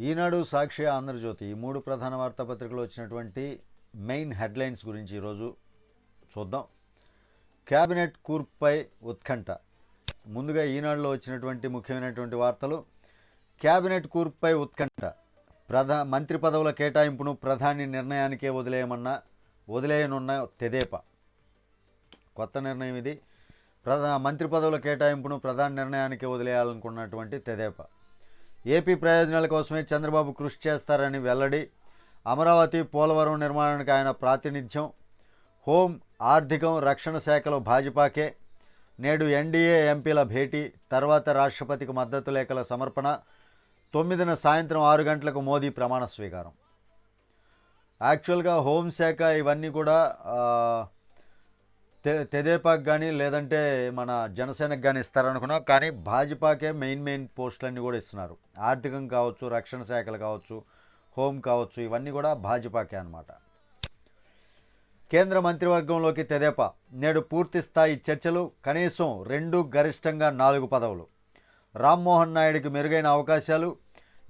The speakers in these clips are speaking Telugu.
ఈనాడు సాక్షి ఆంధ్రజ్యోతి ఈ మూడు ప్రధాన వార్తాపత్రికలు వచ్చినటువంటి మెయిన్ హెడ్లైన్స్ గురించి ఈరోజు చూద్దాం. క్యాబినెట్ కూర్పుపై ఉత్కంఠ. ముందుగా ఈనాడులో వచ్చినటువంటి ముఖ్యమైనటువంటి వార్తలు. క్యాబినెట్ కూర్పుపై ఉత్కంఠ. ప్రధా మంత్రి పదవుల కేటాయింపును ప్రధాని నిర్ణయానికే వదిలేయమన్న వదిలేయనున్న తెదేపా. కొత్త నిర్ణయం ఇది. ప్రధా మంత్రి పదవుల కేటాయింపును ప్రధాన నిర్ణయానికి వదిలేయాలనుకున్నటువంటి తెదేపా. ఏపీ ప్రయోజనాల కోసమే చంద్రబాబు కృషి చేస్తారని వెల్లడి. అమరావతి పోలవరం నిర్మాణానికి ఆయన ప్రాతినిధ్యం. హోం ఆర్థికం రక్షణ శాఖలో భాజపాకే. నేడు ఎన్డీఏ ఎంపీల భేటీ తర్వాత రాష్ట్రపతికి మద్దతు లేఖల సమర్పణ. తొమ్మిదిన సాయంత్రం ఆరు గంటలకు మోదీ ప్రమాణ స్వీకారం. యాక్చువల్గా హోంశాఖ ఇవన్నీ కూడా తె తెదేపాకు కానీ లేదంటే మన జనసేనకు కానీ ఇస్తారనుకున్నాం కానీ భాజపాకే మెయిన్ మెయిన్ పోస్టులన్నీ కూడా ఇస్తున్నారు. ఆర్థికం కావచ్చు రక్షణ శాఖలు కావచ్చు హోం కావచ్చు ఇవన్నీ కూడా భాజపాకే అన్నమాట. కేంద్ర మంత్రివర్గంలోకి తెదేపా. నేడు పూర్తి స్థాయి చర్చలు కనీసం రెండు గరిష్టంగా నాలుగు పదవులు. రామ్మోహన్ నాయుడికి మెరుగైన అవకాశాలు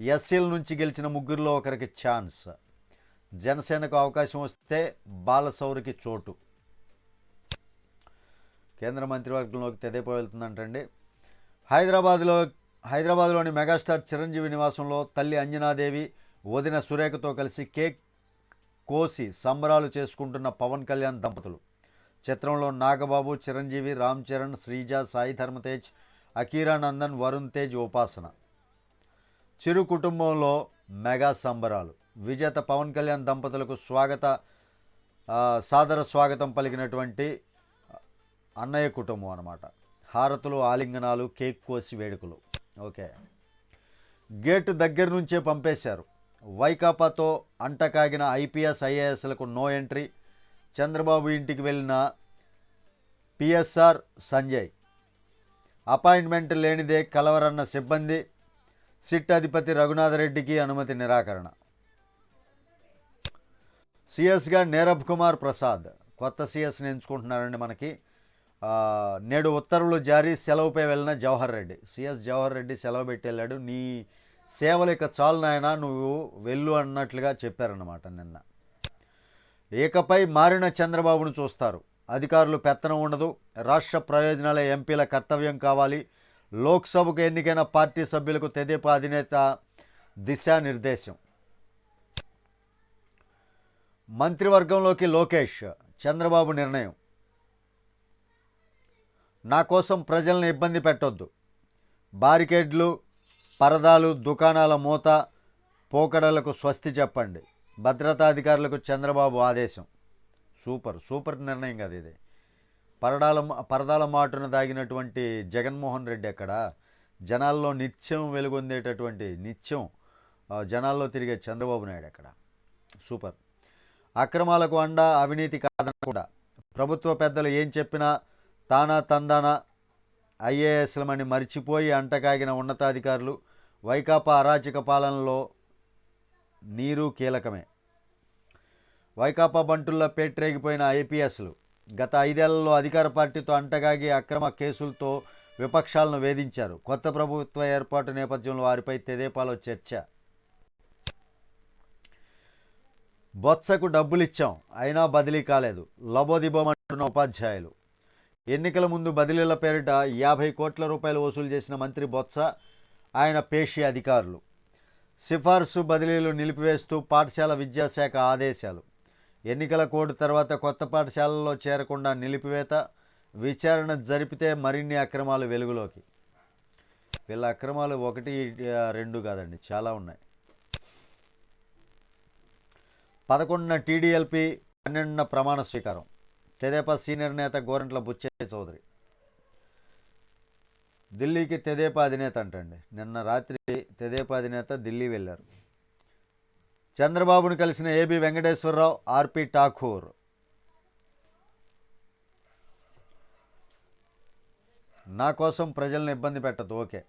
ఎస్సీల నుంచి గెలిచిన ముగ్గురిలో ఒకరికి ఛాన్స్. జనసేనకు అవకాశం వస్తే బాలసౌరికి చోటు. కేంద్ర మంత్రివర్గంలోకి తెదేపా వెళ్తుందంటండి. హైదరాబాద్లో హైదరాబాద్లోని మెగాస్టార్ చిరంజీవి నివాసంలో తల్లి అంజనాదేవి వదిన సురేఖతో కలిసి కేక్ కోసి సంబరాలు చేసుకుంటున్న పవన్ కళ్యాణ్ దంపతులు. చిత్రంలో నాగబాబు చిరంజీవి రామ్ చరణ్ శ్రీజ సాయి ధర్మతేజ్ అకీరా నందన్ వరుణ్ తేజ్ ఉపాసన. చిరు కుటుంబంలో మెగా సంబరాలు. విజేత పవన్ కళ్యాణ్ దంపతులకు స్వాగత సాదర స్వాగతం పలికినటువంటి అన్నయ్య కుటుంబం అనమాట హారతులు ఆలింగనాలు కేక్ కోసి వేడుకలు. ఓకే. గేటు దగ్గర నుంచే పంపేశారు. వైకాపాతో అంటకాగిన ఐపీఎస్ ఐఏఎస్లకు నో ఎంట్రీ. చంద్రబాబు ఇంటికి వెళ్ళిన పిఎస్ఆర్ సంజయ్. అపాయింట్మెంట్ లేనిదే కలవరన్న సిబ్బంది సిట్ అధిపతి రఘునాథరెడ్డికి అనుమతి నిరాకరణ. సిఎస్గా నీరబ్ కుమార్ ప్రసాద్. కొత్త సిఎస్ని ఎంచుకుంటున్నారండి మనకి. నేడు ఉత్తర్వులు జారీ సెలవుపై వెళ్ళిన జవహర్ రెడ్డి. సిఎస్ జవహర్ రెడ్డి సెలవు పెట్టి వెళ్ళాడు. నీ సేవలు ఇక చాలు నాయన నువ్వు వెళ్ళు అన్నట్లుగా చెప్పారన్నమాట నిన్న. ఏకపై మారిన చంద్రబాబును చూస్తారు. అధికారులు పెత్తనం ఉండదు. రాష్ట్ర ప్రయోజనాల ఎంపీల కర్తవ్యం కావాలి. లోక్సభకు ఎన్నికైన పార్టీ సభ్యులకు తెదేపా అధినేత దిశానిర్దేశం. మంత్రివర్గంలోకి లోకేష్ చంద్రబాబు నిర్ణయం. నా కోసం ప్రజల్ని ఇబ్బంది పెట్టొద్దు. బారికేడ్లు పరదాలు దుకాణాల మూత పోకడలకు స్వస్తి చెప్పండి. భద్రతాధికారులకు చంద్రబాబు ఆదేశం. సూపర్ సూపర్ నిర్ణయం కదా ఇది. పరడాల పరదాల మాటున దాగినటువంటి జగన్మోహన్ రెడ్డి అక్కడ జనాల్లో నిత్యం వెలుగొందేటటువంటి నిత్యం జనాల్లో తిరిగే చంద్రబాబు నాయుడు అక్కడ సూపర్. అక్రమాలకు అండ అవినీతి కాదనకుండా. ప్రభుత్వ పెద్దలు ఏం చెప్పినా తానా తందానా ఐఏఎస్లమని మర్చిపోయి అంటకాగిన ఉన్నతాధికారులు వైకాపా అరాచక పాలనలో నీరు కీలకమే. వైకాపా బంటుల్లో పేట్రేగిపోయిన ఐపీఎస్లు గత ఐదేళ్ళలో అధికార పార్టీతో అంటగాగి అక్రమ కేసులతో విపక్షాలను వేధించారు. కొత్త ప్రభుత్వ ఏర్పాటు నేపథ్యంలో వారిపై తెదేపాలో చర్చ. బొత్సకు డబ్బులిచ్చాం అయినా బదిలీ కాలేదు. లబోదిబోమంటున్న ఉపాధ్యాయులు. ఎన్నికల ముందు బదిలీల పేరిట యాభై కోట్ల రూపాయలు వసూలు చేసిన మంత్రి బొత్స ఆయన పేషి అధికారులు. సిఫార్సు బదిలీలు నిలిపివేస్తూ పాఠశాల విద్యాశాఖ ఆదేశాలు. ఎన్నికల కోడ్ తర్వాత కొత్త పాఠశాలల్లో చేరకుండా నిలిపివేత విచారణ జరిపితే మరిన్ని అక్రమాలు వెలుగులోకి. వీళ్ళ అక్రమాలు ఒకటి రెండు కాదండి చాలా ఉన్నాయి. పదకొండున టీడీఎల్పీ పన్నెండున ప్రమాణ స్వీకారం. తెదేపా సీనియర్ నేత గోరంట్ల బుచ్చయ్య చౌదరి. ఢిల్లీకి తెదేపా అధినేత అంటండి. నిన్న రాత్రి తెదేపా అధినేత ఢిల్లీ వెళ్ళారు. చంద్రబాబును కలిసిన ఏబి వెంకటేశ్వరరావు ఆర్పి ఠాకూర్. నా కోసం ప్రజల్ని ఇబ్బంది పెట్టదు ఓకే.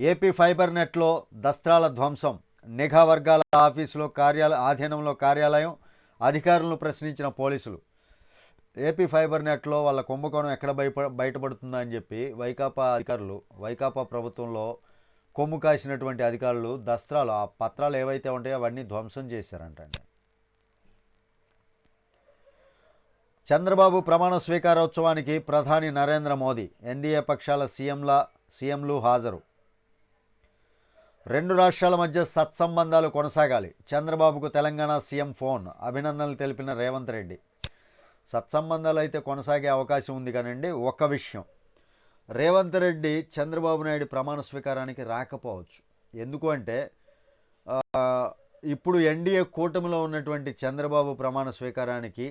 ఏపీ ఫైబర్ నెట్లో దస్త్రాల ధ్వంసం నిఘా వర్గాల ఆఫీసులో కార్యాలయ ఆధీనంలో కార్యాలయం అధికారులను ప్రశ్నించిన పోలీసులు. ఏపీ ఫైబర్ నెట్లో వాళ్ళ కుంభకోణం ఎక్కడ బయప బయటపడుతుందా అని చెప్పి వైకాపా అధికారులు వైకాపా ప్రభుత్వంలో కొమ్ము కాసినటువంటి అధికారులు దస్త్రాలు ఆ పత్రాలు ఏవైతే ఉంటాయో అవన్నీ ధ్వంసం చేశారంటండి చంద్రబాబు ప్రమాణ స్వీకారోత్సవానికి ప్రధాని నరేంద్ర మోదీ ఎన్డీఏ పక్షాల సీఎంల సీఎంలు హాజరు. రెండు రాష్ట్రాల మధ్య సత్సంబంధాలు కొనసాగాలి. చంద్రబాబుకు తెలంగాణ సీఎం ఫోన్. అభినందనలు తెలిపిన రేవంత్ రెడ్డి. సత్సంబంధాలు అయితే కొనసాగే అవకాశం ఉంది కానండి. ఒక విషయం. రేవంత్ రెడ్డి చంద్రబాబు నాయుడు ప్రమాణ స్వీకారానికి రాకపోవచ్చు. ఎందుకు అంటే ఇప్పుడు ఎన్డీఏ కూటమిలో ఉన్నటువంటి చంద్రబాబు ప్రమాణ స్వీకారానికి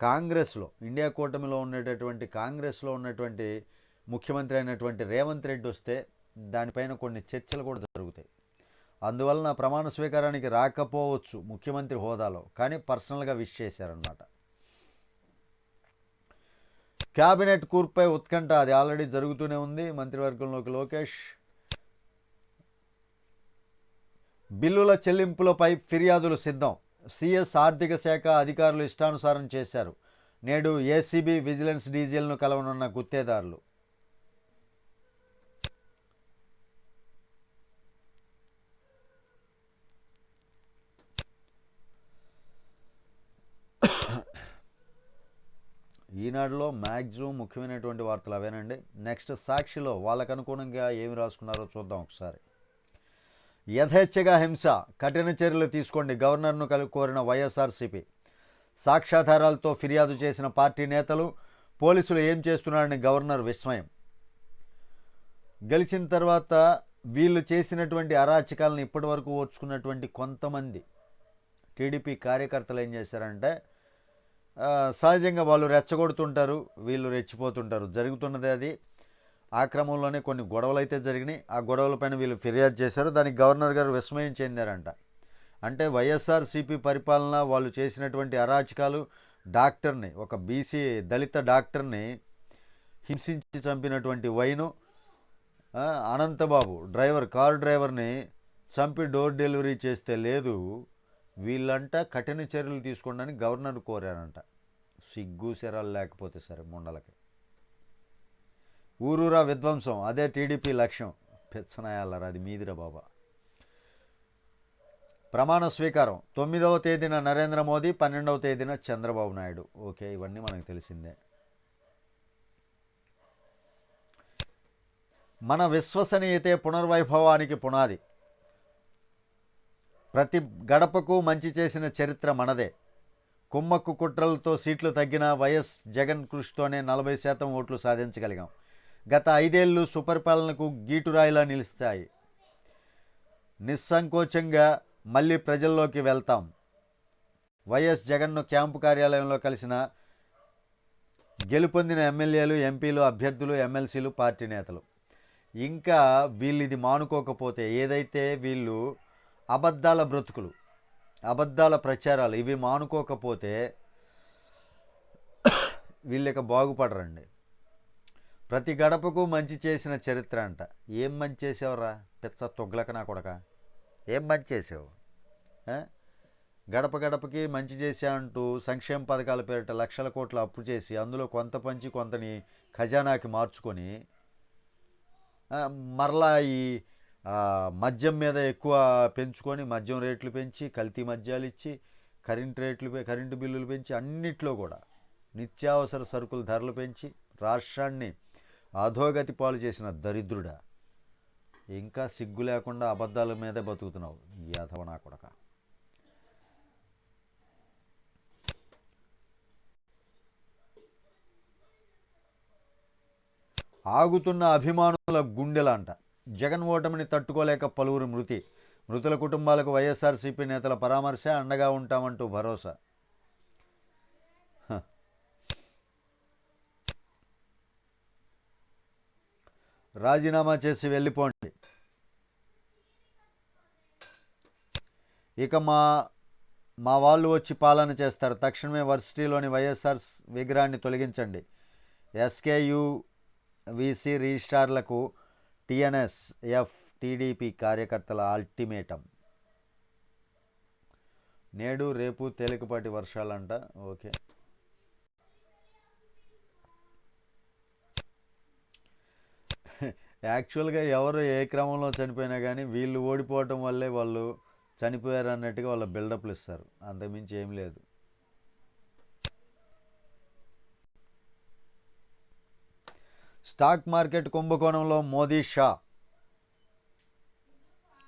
కాంగ్రెస్లో ఇండియా కూటమిలో ఉండేటటువంటి కాంగ్రెస్లో ఉన్నటువంటి ముఖ్యమంత్రి అయినటువంటి రేవంత్ రెడ్డి వస్తే దానిపైన కొన్ని చర్చలు కూడా జరుగుతాయి. అందువలన ప్రమాణ స్వీకారానికి రాకపోవచ్చు ముఖ్యమంత్రి హోదాలో. కానీ పర్సనల్గా విష్ చేశారనమాట క్యాబినెట్ కూర్పై ఉత్కంఠ అది ఆల్రెడీ జరుగుతూనే ఉంది. మంత్రివర్గంలోకి లోకేష్. బిల్లుల చెల్లింపులపై ఫిర్యాదులు సిద్ధం. సిఎస్ ఆర్థిక శాఖ అధికారులు ఇష్టానుసారం చేశారు. నేడు ఏసీబీ విజిలెన్స్ డీజిల్ను కలవనున్న గుత్తేదారులు. ఈనాడులో మ్యాక్సిమం ముఖ్యమైనటువంటి వార్తలు అవేనండి. నెక్స్ట్ సాక్షిలో వాళ్ళకు అనుగుణంగా ఏమి రాసుకున్నారో చూద్దాం ఒకసారి. యథేచ్ఛగా హింస కఠిన చర్యలు తీసుకోండి గవర్నర్ను కలి కోరిన వైఎస్ఆర్సీపీ. సాక్ష్యాధారాలతో ఫిర్యాదు చేసిన పార్టీ నేతలు పోలీసులు ఏం చేస్తున్నారని గవర్నర్ విస్మయం. గెలిచిన తర్వాత వీళ్ళు చేసినటువంటి అరాచకాలను ఇప్పటివరకు ఓర్చుకున్నటువంటి కొంతమంది టీడీపీ కార్యకర్తలు ఏం చేశారంటే సహజంగా వాళ్ళు రెచ్చగొడుతుంటారు వీళ్ళు రెచ్చిపోతుంటారు. జరుగుతున్నది అది. ఆ క్రమంలోనే కొన్ని గొడవలు అయితే జరిగినాయి. ఆ గొడవలపైన వీళ్ళు ఫిర్యాదు చేశారు. దానికి గవర్నర్ గారు విస్మయం చెందారంట. అంటే వైఎస్ఆర్సీపీ పరిపాలన వాళ్ళు చేసినటువంటి అరాచకాలు డాక్టర్ని ఒక బీసీ దళిత డాక్టర్ని హింసించి చంపినటువంటి వైను అనంతబాబు డ్రైవర్ కారు డ్రైవర్ని చంపి డోర్ డెలివరీ చేస్తే లేదు. వీళ్ళంట కఠిన చర్యలు తీసుకోండి గవర్నర్ కోరారంట. సిగ్గు సిరాలు లేకపోతే సరే ముండలకి. ఊరూరా విధ్వంసం అదే టీడీపీ లక్ష్యం. పెచ్చనాయాలరా అది మీదిరా బాబా. ప్రమాణ స్వీకారం తొమ్మిదవ తేదీన నరేంద్ర మోదీ పన్నెండవ తేదీన చంద్రబాబు నాయుడు. ఓకే ఇవన్నీ మనకు తెలిసిందే. మన విశ్వసనీయతే పునర్వైభవానికి పునాది. ప్రతి గడపకు మంచి చేసిన చరిత్ర మనదే. కుమ్మక్కు కుట్రలతో సీట్లు తగ్గిన వైఎస్ జగన్ కృషితోనే నలభై శాతం ఓట్లు సాధించగలిగాం. గత ఐదేళ్ళు సుపరిపాలనకు గీటురాయిలా నిలుస్తాయి. నిస్సంకోచంగా మళ్ళీ ప్రజల్లోకి వెళ్తాం. వైఎస్ జగన్ను క్యాంపు కార్యాలయంలో కలిసిన గెలుపొందిన ఎమ్మెల్యేలు ఎంపీలు అభ్యర్థులు ఎమ్మెల్సీలు పార్టీ నేతలు. ఇంకా వీళ్ళు ఇది మానుకోకపోతే ఏదైతే వీళ్ళు అబద్ధాల బ్రతుకులు అబద్ధాల ప్రచారాలు ఇవి మానుకోకపోతే వీళ్ళక బాగుపడరండి. ప్రతి గడపకు మంచి చేసిన చరిత్ర అంట. ఏం మంచి చేసావురా? పిచ్చ తొగ్లక నా కొడక? ఏం మంచి చేసావు? గడప గడపకి మంచి చేసా అంటూ సంక్షేమ పథకాల పేరిట లక్షల కోట్ల అప్పు చేసి అందులో కొంత పంచి కొంతని ఖజానాకి మార్చుకొని మరలా ఈ మద్యం మీద ఎక్కువ పెంచుకొని మద్యం రేట్లు పెంచి కల్తీ మద్యాలు ఇచ్చి కరెంట్ రేట్లు పె- కరెంటు బిల్లులు పెంచి అన్నిట్లో కూడా నిత్యావసర సరుకుల ధరలు పెంచి రాష్ట్రాన్ని అధోగతి పాలు చేసిన దరిద్రుడా. ఇంకా సిగ్గు లేకుండా అబద్ధాల మీదే బతుకుతున్నావు ఈ నా కొడక. ఆగుతున్న అభిమానుల గుండెలంట. జగన్ ఓటమిని తట్టుకోలేక పలువురు మృతి. మృతుల కుటుంబాలకు వైఎస్ఆర్సీపీ నేతల పరామర్శ అండగా ఉంటామంటూ భరోసా. రాజీనామా చేసి వెళ్ళిపోండి. ఇక మా మా వాళ్ళు వచ్చి పాలన చేస్తారు. తక్షణమే వర్సిటీలోని వైఎస్ఆర్ విగ్రహాన్ని తొలగించండి. ఎస్కేయు విసి రిజిస్ట్రార్లకు టిఎన్ఎస్ ఎఫ్ టీడీపీ కార్యకర్తల అల్టిమేటం. నేడు రేపు తేలికపాటి వర్షాలంట. ఓకే. యాక్చువల్గా ఎవరు ఏ క్రమంలో చనిపోయినా కానీ వీళ్ళు ఓడిపోవటం వల్లే వాళ్ళు చనిపోయారు అన్నట్టుగా వాళ్ళ బిల్డప్లు ఇస్తారు. అంతకుమించి ఏం లేదు. స్టాక్ మార్కెట్ కుంభకోణంలో మోదీ షా.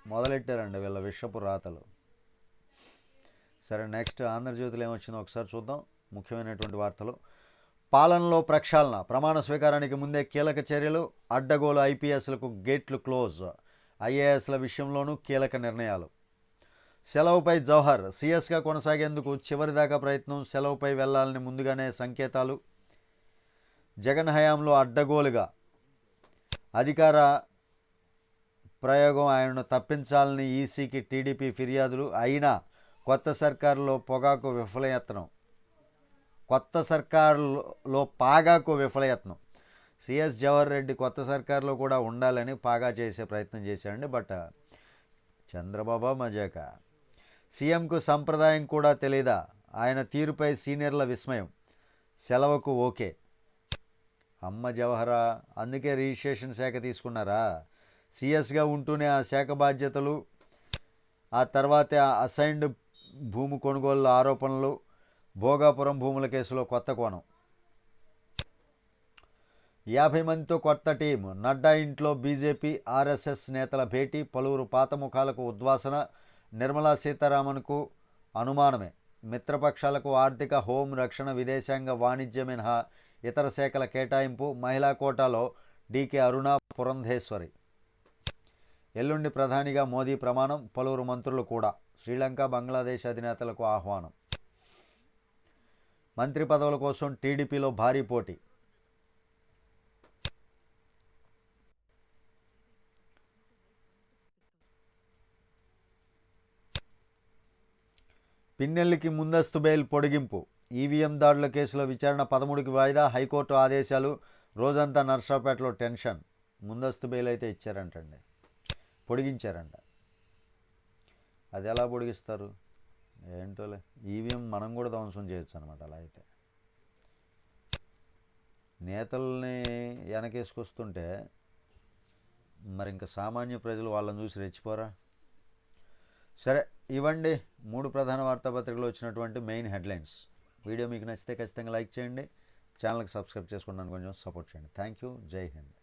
మొదలెట్టారండి వీళ్ళ విషపు రాతలు. సరే నెక్స్ట్ ఆంధ్రజ్యోతిలో ఏమొచ్చిందో ఒకసారి చూద్దాం. ముఖ్యమైనటువంటి వార్తలు. పాలనలో ప్రక్షాళన. ప్రమాణ స్వీకారానికి ముందే కీలక చర్యలు. అడ్డగోలు ఐపీఎస్లకు గేట్లు క్లోజ్. ఐఏఎస్ల విషయంలోనూ కీలక నిర్ణయాలు. సెలవుపై జవహర్ సీఎస్గా కొనసాగేందుకు చివరిదాకా ప్రయత్నం. సెలవుపై వెళ్ళాలని ముందుగానే సంకేతాలు. జగన్ హయాంలో అడ్డగోలుగా అధికార ప్రయోగం ఆయనను తప్పించాలని ఈసీకి టీడీపీ ఫిర్యాదులు అయినా కొత్త సర్కారులో పొగాకు విఫలయత్నం. కొత్త సర్కారులో పాగాకు విఫలయత్నం. సిఎస్ జవహర్ రెడ్డి కొత్త సర్కారులో కూడా ఉండాలని పాగా చేసే ప్రయత్నం చేశాడండి బట్ చంద్రబాబు మజాక. సీఎంకు సంప్రదాయం కూడా తెలీదా? ఆయన తీరుపై సీనియర్ల విస్మయం. సెలవుకు ఓకే. అమ్మ జవహరా అందుకే రిజిస్ట్రేషన్ శాఖ తీసుకున్నారా? సిఎస్గా ఉంటూనే ఆ శాఖ బాధ్యతలు ఆ తర్వాత అసైన్డ్ భూమి కొనుగోళ్ళ ఆరోపణలు భోగాపురం భూముల కేసులో కొత్త కోణం. యాభై మందితో కొత్త టీం. నడ్డా ఇంట్లో బీజేపీ ఆర్ఎస్ఎస్ నేతల భేటీ పలువురు పాత ముఖాలకు ఉద్వాసన నిర్మలా సీతారామన్కు అనుమానమే. మిత్రపక్షాలకు ఆర్థిక హోం రక్షణ విదేశాంగ వాణిజ్య మినహా ఇతర శాఖల కేటాయింపు మహిళా కోటాలో డీకే అరుణ పురంధేశ్వరి. ఎల్లుండి ప్రధానిగా మోదీ ప్రమాణం పలువురు మంత్రులు కూడా. శ్రీలంక బంగ్లాదేశ్ అధినేతలకు ఆహ్వానం. మంత్రి పదవుల కోసం టీడీపీలో భారీ పోటీ. పిన్నెల్లికి ముందస్తు బెయిల్ పొడిగింపు. ఈవీఎం దాడుల కేసులో విచారణ పదమూడుకి వాయిదా హైకోర్టు ఆదేశాలు. రోజంతా నర్సాపేటలో టెన్షన్. ముందస్తు బెయిల్ అయితే ఇచ్చారంటండి. పొడిగించారంట. అది ఎలా పొడిగిస్తారు? ఏంటోలే. ఈవీఎం మనం కూడా ధ్వంసం చేయొచ్చు అనమాట అలా అయితే. నేతల్ని వెనకేసుకొస్తుంటే మరి ఇంకా సామాన్య ప్రజలు వాళ్ళని చూసి రెచ్చిపోరా? సరే ఇవ్వండి. మూడు ప్రధాన వార్తాపత్రికలు వచ్చినటువంటి మెయిన్ హెడ్లైన్స్. వీడియో మీకు నచ్చితే ఖచ్చితంగా లైక్ చేయండి. ఛానల్కి సబ్స్క్రైబ్ చేసుకున్నాను కొంచెం సపోర్ట్ చేయండి. Thank you. జై హింద్.